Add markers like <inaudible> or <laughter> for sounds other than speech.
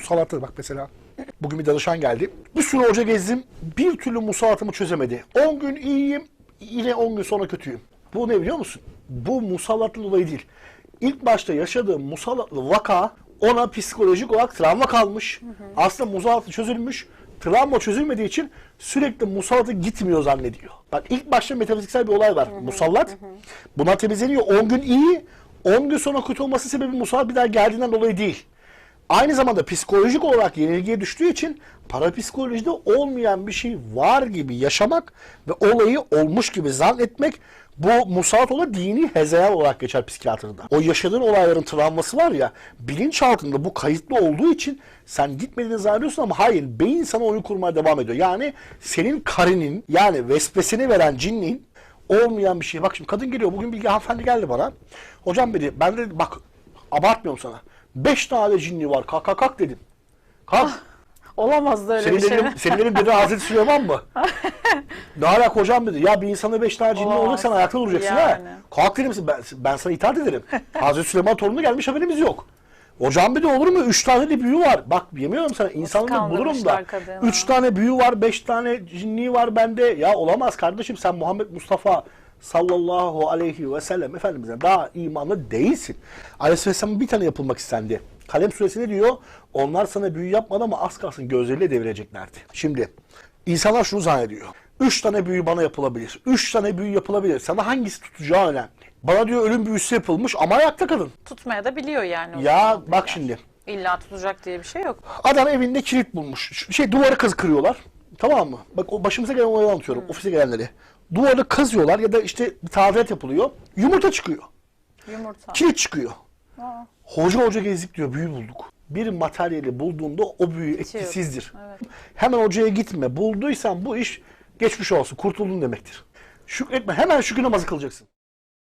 musallatları bak mesela. Bugün bir danışan geldi. Bir sürü hoca gezdim. Bir türlü musallatımı çözemedi. 10 gün iyiyim. Yine 10 gün sonra kötüyüm. Bu ne biliyor musun? Bu musallatlı dolayı değil. İlk başta yaşadığı musallatlı vaka ona psikolojik olarak travma kalmış. Aslında musallatı çözülmüş. Travma çözülmediği için sürekli musallatı gitmiyor zannediyor. Bak ilk başta metafiziksel bir olay var. Musallat. Buna temizleniyor. 10 gün iyi. 10 gün sonra kötü olması sebebi musallat bir daha geldiğinden dolayı değil. Aynı zamanda psikolojik olarak yenilgiye düştüğü için parapsikolojide olmayan bir şey var gibi yaşamak ve olayı olmuş gibi zannetmek bu musallat dini hezeyan olarak geçer psikiyatrında. O yaşadığın olayların travması var ya bilinçaltında bu kayıtlı olduğu için sen gitmediğini zannediyorsun ama hayır beyin sana oyun kurmaya devam ediyor. Yani senin karinin yani vesveseni veren cinliğin olmayan bir şey. Bak şimdi kadın geliyor. Bugün bir hanımefendi geldi bana. Hocam dedi ben de bak abartmıyorum sana. Beş tane cinli var. Kalk kalk kalk dedim. Kalk. Olamaz da öyle senin, bir şey. dedim, senin dedim dedi Hazreti Süleyman mı? <laughs> ne alaka hocam dedi. Ya bir insana beş tane cinli Olamaz. olacak sen ayakta duracaksın ha. Yani. Kalk dedim ben, ben sana itaat ederim. <laughs> Hazreti Süleyman torunu gelmiş haberimiz yok. Hocam bir de olur mu? Üç tane de büyü var. Bak yemiyorum sana. İnsanlığı bulurum da. kadını? Üç tane büyü var. Beş tane cinliği var bende. Ya olamaz kardeşim. Sen Muhammed Mustafa sallallahu aleyhi ve sellem Efendimiz'e daha imanlı değilsin. Aleyhisselam'ın bir tane yapılmak istendi. Kalem suresi ne diyor? Onlar sana büyü yapmadı ama az kalsın gözleriyle devireceklerdi. Şimdi insanlar şunu zannediyor. Üç tane büyü bana yapılabilir. Üç tane büyü yapılabilir. Sana hangisi tutacağı önemli. Bana diyor ölüm büyüsü yapılmış ama ayakta kalın. Tutmaya da biliyor yani. Ya bak şimdi. İlla tutacak diye bir şey yok. Adam evinde kilit bulmuş. Şey duvarı kız kırıyorlar. Tamam mı? Bak o başımıza gelen olayı anlatıyorum. Ofise gelenleri. Duvarı kazıyorlar ya da işte bir tadilat yapılıyor. Yumurta çıkıyor. Yumurta. Kilit çıkıyor. Aa, Hoca hoca gezdik diyor büyü bulduk. Bir materyali bulduğunda o büyü etkisizdir. Evet. Hemen hocaya gitme. Bulduysan bu iş geçmiş olsun. Kurtuldun demektir. Şükretme. Hemen şükür namazı kılacaksın.